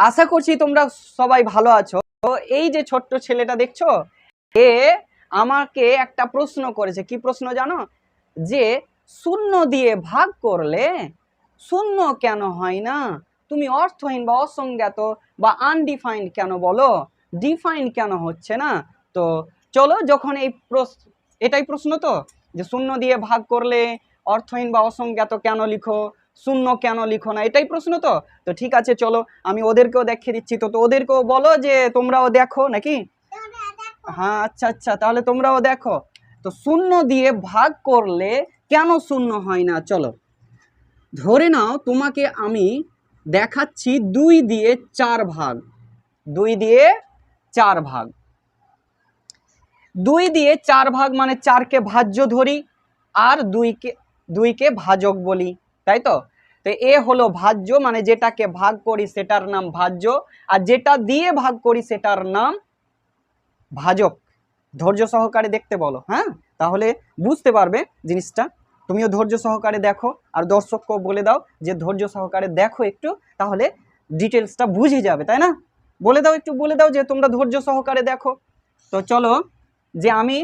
আশা করছি তোমরা সবাই ভালো আছো। তো এই যে ছোট্ট ছেলেটা দেখছ, এ আমাকে একটা প্রশ্ন করেছে। কি প্রশ্ন জানো? যে শূন্য দিয়ে ভাগ করলে শূন্য কেন হয় না? তুমি অর্থহীন বা অসংজ্ঞাত বা আনডিফাইন্ড কেন বলো? ডিফাইন কেন হচ্ছে না? তো চলো যখন এই প্রশ্ন এটাই প্রশ্ন তো? যে শূন্য দিয়ে ভাগ করলে অর্থহীন বা অসংজ্ঞাত কেন লিখো? শূন্য কেন লিখো না? এটাই প্রশ্ন তো? তো ঠিক আছে, চলো, আমি ওদেরকেও দেখিয়ে দিচ্ছি। তো ওদেরকেও বলো যে তোমরাও দেখো নাকি? হ্যাঁ আচ্ছা আচ্ছা তাহলে তোমরাও দেখো। তো শূন্য দিয়ে ভাগ করলে কেন শূন্য হয় না? চলো, ধরে নাও তোমাকে আমি দেখাচ্ছি দুই দিয়ে চার ভাগ। দুই দিয়ে চার ভাগ। দুই দিয়ে চার ভাগ মানে চারকে ভাজ্য ধরি, আর দুইকে দুইকে ভাজক বলি। তাই তো তো এ হলো ভাজ্য মানে যেটাকে ভাগ করি সেটার নাম ভাজ্য, আর যেটা দিয়ে ভাগ করি সেটার নাম ভাজক। ধৈর্য সহকারে দেখতে বলো হ্যাঁ? তাহলে বুঝতে পারবে জিনিসটা। তুমিও ধৈর্য সহকারে দেখো, আর দর্শককেও বলে দাও যে ধৈর্য সহকারে দেখো একটু, তাহলে ডিটেলসটা বুঝে যাবে, তাই না? বলে দাও একটু, বলে দাও যে তোমরা ধৈর্য সহকারে দেখো। তো চলো, যে আমি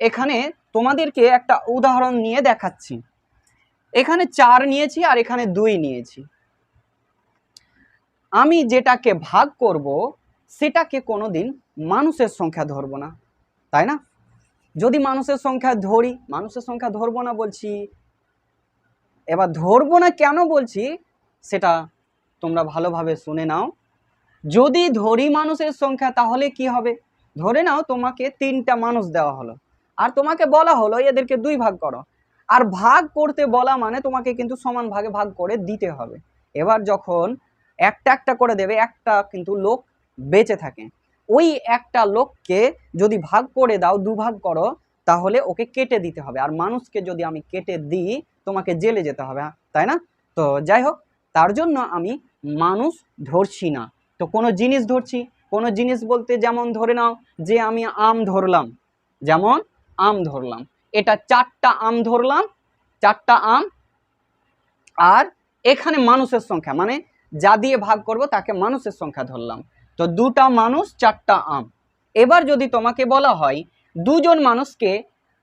এখানে তোমাদেরকে একটা উদাহরণ নিয়ে দেখাচ্ছি। এখানে চার নিয়েছি আর এখানে দুই নিয়েছি। আমি যেটাকে ভাগ করব, সেটাকে কোনোদিন মানুষের সংখ্যা ধরবো না। তাই না? যদি মানুষের সংখ্যা ধরি, মানুষের সংখ্যা ধরবো না বলছি। এবার ধরবো না কেন বলছি, সেটা তোমরা ভালোভাবে শুনে নাও। যদি ধরি মানুষের সংখ্যা, তাহলে কি হবে? ধরে নাও তোমাকে তিনটা মানুষ দেওয়া হলো। আর তোমাকে বলা হলো, এদেরকে দুই ভাগ করো। আর ভাগ করতে বলা মানে তোমাকে কিন্তু সমান ভাগে ভাগ করে দিতে হবে। এবার যখন একটা একটা করে দেবে, একটা কিন্তু লোক বেঁচে থাকে। ওই একটা লোককে যদি ভাগ করে দাও, দুভাগ করো, তাহলে ওকে কেটে দিতে হবে। আর মানুষকে যদি আমি কেটে দিই, তোমাকে জেলে যেতে হবে, তাই না? তো যাই হোক, তার জন্য আমি মানুষ ধরছি না। তো কোনো জিনিস ধরছি, কোনো জিনিস বলতে যেমন ধরে নাও যে আমি আম ধরলাম, যেমন আম ধরলাম। এটা চারটা আম ধরলাম, চারটা আম, আর এখানে মানুষের সংখ্যা মানে যা দিয়ে ভাগ করব তাকে মানুষের সংখ্যা ধরলাম। তো দুটা মানুষ, চারটা আম। এবার যদি তোমাকে বলা হয়, দুজন মানুষকে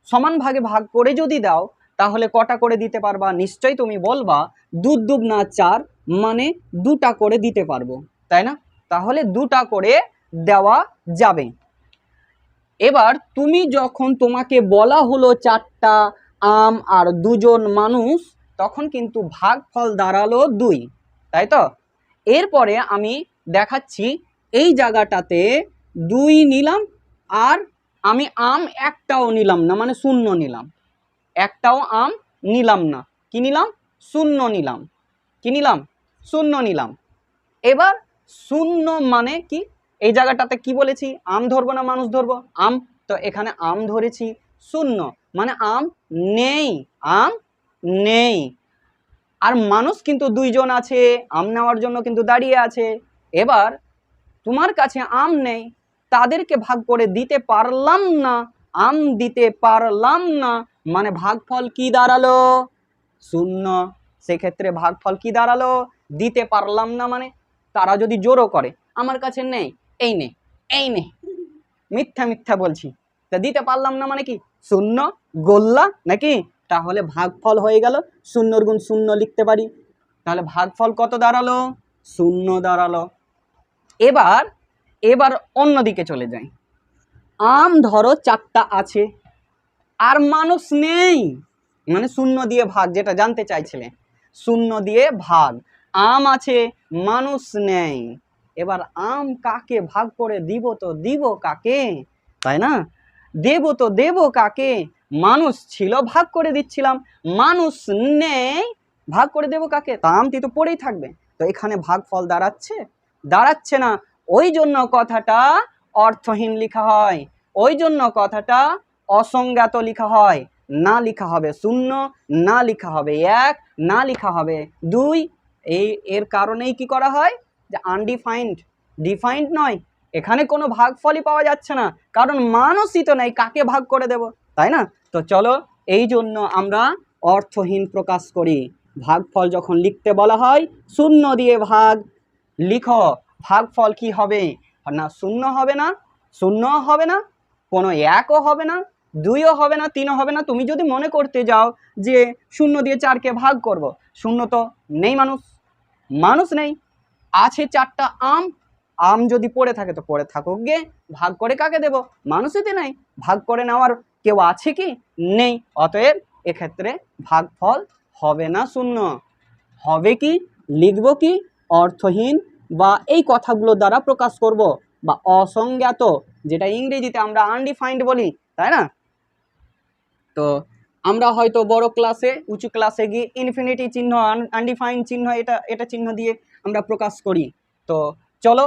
সমান ভাগে ভাগ করে যদি দাও, তাহলে কটা করে দিতে পারবা? নিশ্চয়ই তুমি বলবা দু দুব না চার মানে দুটা করে দিতে পারব। তাই না? তাহলে দুটা করে দেওয়া যাবে। এবার তুমি যখন তোমাকে বলা হলো চারটা আম আর দুজন মানুষ, তখন কিন্তু ভাগফল দাঁড়াল দুই, তাই তো? এরপরে আমি দেখাচ্ছি এই জায়গাটাতে দুই নিলাম আর আমি আম একটাও নিলাম না মানে শূন্য নিলাম। একটাও আম নিলাম না। কি নিলাম? শূন্য নিলাম। কি নিলাম? শূন্য নিলাম। এবার শূন্য মানে কি? এই জায়গাটাতে কি বলেছি? আম ধরবো না মানুষ ধরবো? আম? তো এখানে আম ধরেছি শূন্য। মানে আম নেই আম নেই। আর মানুষ কিন্তু দুইজন আছে, আম নেওয়ার জন্য কিন্তু দাঁড়িয়ে আছে। এবার তোমার কাছে আম নেই, তাদেরকে ভাগ করে দিতে পারলাম না, আম দিতে পারলাম না। মানে ভাগফল কি দাঁড়াল? শূন্য। সেক্ষেত্রে ভাগফল কি দাঁড়াল? দিতে পারলাম না মানে তারা যদি জোরও করে, আমার কাছে নেই। এই নে এই নে। মিথ্যা মিথ্যা বলছি। তা দিতে পারলাম না মানে কি? শূন্য, গোল্লা নাকি? তাহলে ভাগফল হয়ে গেল। শূন্যর গুণ শূন্য লিখতে পারি। তাহলে ভাগফল কত দাঁড়াল? শূন্য দাঁড়াল। এবার এবার অন্যদিকে চলে যাই। আম ধরো চারটা আছে, আর মানুষ নেই। মানে শূন্য দিয়ে ভাগ, যেটা জানতে চাইছিলে। শূন্য দিয়ে ভাগ। আম আছে, মানুষ নেই। এবার আম কাকে ভাগ করে দিব তো দিব কাকে? তাই না? দেব তো দেব কাকে? মানুষ ছিল, ভাগ করে দিচ্ছিলাম। মানুষ নেই, ভাগ করে দেব কাকে? তা আমটি তো পড়েই থাকবে। তো এখানে ভাগ ফল দাঁড়াচ্ছে? দাঁড়াচ্ছে না। ওই জন্য কথাটা অর্থহীন লেখা হয়। ওই জন্য কথাটা অসংজ্ঞাত লেখা হয়। না লেখা হবে শূন্য, না লেখা হবে এক, না লেখা হবে দুই। এই, এর কারণেই কি করা হয়? যে আনডিফাইন্ড ডিফাইন্ড নয়। এখানে কোনো ভাগফলই পাওয়া যাচ্ছে না। কারণ মানুষই তো নেই, কাকে ভাগ করে দেব? তাই না? তো চলো, এই জন্য আমরা অর্থহীন প্রকাশ করি। ভাগফল যখন লিখতে বলা হয়, শূন্য দিয়ে ভাগ। লিখো, ভাগফল কি হবে? না, শূন্য হবে না, শূন্য হবে না, কোনো একও হবে না, দুইও হবে না, তিনও হবে না। তুমি যদি মনে করতে যাও যে শূন্য দিয়ে চারকে ভাগ করব, শূন্য তো নেই মানুষ। মানুষ নেই। আছে চারটা আম। আম যদি পড়ে থাকে তো পড়ে থাকুক গে। ভাগ করে কাকে দেব? মানুষেতে নাই। ভাগ করে নেওয়ার কেউ আছে কি? নেই। অতএব এক্ষেত্রে ভাগফল হবে না শূন্য। হবে কি? লিখব কি? অর্থহীন বা এই কথাগুলো দ্বারা প্রকাশ করব বা অসংজ্ঞাত, যেটা ইংরেজিতে আমরা আনডিফাইন্ড বলি, তাই না? তো আমরা হয়তো বড় ক্লাসে উঁচু ক্লাসে গিয়ে ইনফিনিটি চিহ্ন আনডিফাইন্ড চিহ্ন, এটা এটা চিহ্ন দিয়ে আমরা প্রকাশ করি। তো চলো,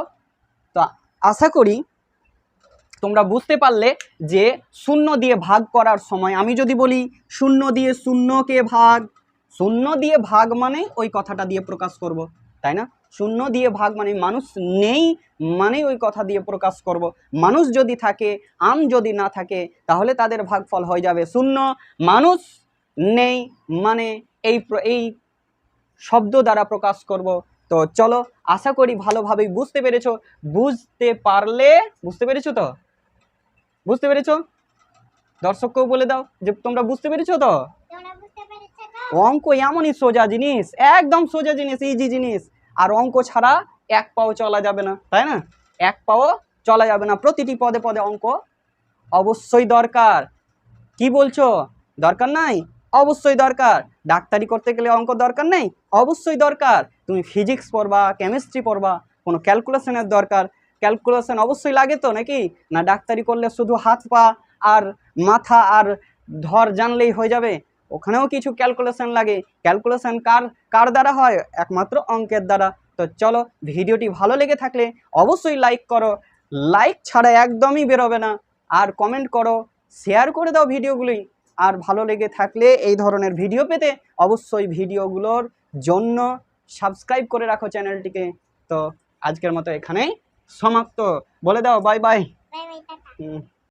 তো আশা করি তোমরা বুঝতে পারলে যে শূন্য দিয়ে ভাগ করার সময়, আমি যদি বলি শূন্য দিয়ে শূন্যকে ভাগ, শূন্য দিয়ে ভাগ মানে ওই কথাটা দিয়ে প্রকাশ করব, তাই না? শূন্য দিয়ে ভাগ মানে মানুষ নেই মানে ওই কথা দিয়ে প্রকাশ করব। মানুষ যদি থাকে, আম যদি না থাকে, তাহলে তাদের ভাগফল হয়ে যাবে শূন্য। মানুষ নেই মানে এই এই শব্দ দ্বারা প্রকাশ করব তো চলো আশা করি ভালোভাবেই বুঝতে পেরেছ। বুঝতে পারলে বুঝতে পেরেছ তো? বুঝতে পেরেছ? দর্শককেও বলে দাও যে তোমরা বুঝতে পেরেছ তো? তোমরা বুঝতে পেরেছ তো? অঙ্ক এমনই সোজা জিনিস একদম সোজা জিনিস ইজি জিনিস। আর অঙ্ক ছাড়া এক পাও চলা যাবে না তাই না? এক পাও চলা যাবে না। প্রতিটি পদে পদে অঙ্ক অবশ্যই দরকার। কি বলছো? দরকার নাই? অবশ্যই দরকার। ডাক্তারি করতে গেলে অঙ্ক দরকার নেই, অবশ্যই দরকার। তুমি ফিজিক্স পড়বা কেমিস্ট্রি পড়বা, কোনো ক্যালকুলেশনের দরকার। ক্যালকুলেশন অবশ্যই লাগে তো নাকি? না ডাক্তারি করলে শুধু হাত পা আর মাথা আর ধর জানলেই হয়ে যাবে। ওখানেও কিছু ক্যালকুলেশন লাগে। ক্যালকুলেশন কার কার দ্বারা হয়? একমাত্র অঙ্কের দ্বারা। তো চলো ভিডিওটি ভালো লেগে থাকলে অবশ্যই লাইক করো। লাইক ছাড়া একদমই বেরোবে না। আর কমেন্ট করো শেয়ার করে দাও ভিডিওগুলি। আর ভালো লেগে থাকলে এই ধরনের ভিডিও পেতে অবশ্যই ভিডিওগুলোর জন্য সাবস্ক্রাইব করে রাখো চ্যানেলটিকে। তো আজকের মতো এখানেই সমাপ্ত। বলে দাও বাই বাই হুম।